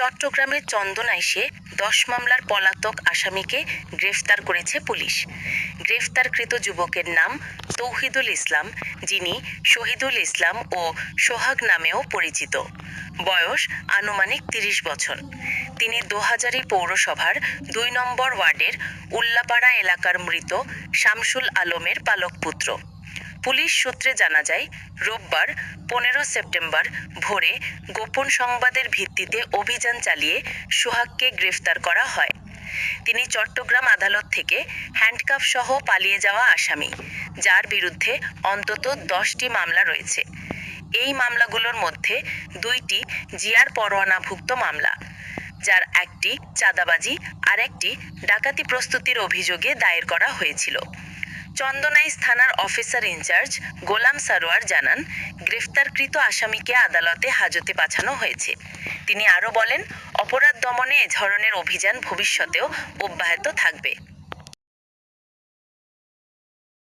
চট্টগ্রামের চন্দনাইশে দশ মামলার পলাতক আসামিকে গ্রেফতার করেছে পুলিশ। গ্রেফতারকৃত যুবকের নাম তৌহিদুল ইসলাম, যিনি শহীদুল ইসলাম ও সোহাগ নামেও পরিচিত। বয়স আনুমানিক তিরিশ বছর। তিনি দোহাজারি পৌরসভার দুই নম্বর ওয়ার্ডের উল্লাপাড়া এলাকার মৃত শামসুল আলমের পালক পুত্র পুলিশ সূত্রে জানা যায়, রোববার পনেরো সেপ্টেম্বর ভোরে গোপন সংবাদের ভিত্তিতে অভিযান চালিয়ে সোহাগকে গ্রেফতার করা হয়। তিনি চট্টগ্রাম আদালত থেকে হ্যান্ডকাফ সহ পালিয়ে যাওয়া আসামি, যার বিরুদ্ধে অন্তত দশটি মামলা রয়েছে। এই মামলাগুলোর মধ্যে দুইটি জিয়ার পরোয়ানাভুক্ত মামলা, যার একটি চাঁদাবাজি আর একটি ডাকাতি প্রস্তুতির অভিযোগে দায়ের করা হয়েছিল। চন্দনাইশ থানার অফিসার ইনচার্জ গোলাম সারোয়ার জানান, গ্রেফতারকৃত আসামিকে আদালতে হাজতে পাঠানো হয়েছে। তিনি আরও বলেন, অপরাধ দমনে এ ধরনের অভিযান ভবিষ্যতেও অব্যাহত থাকবে।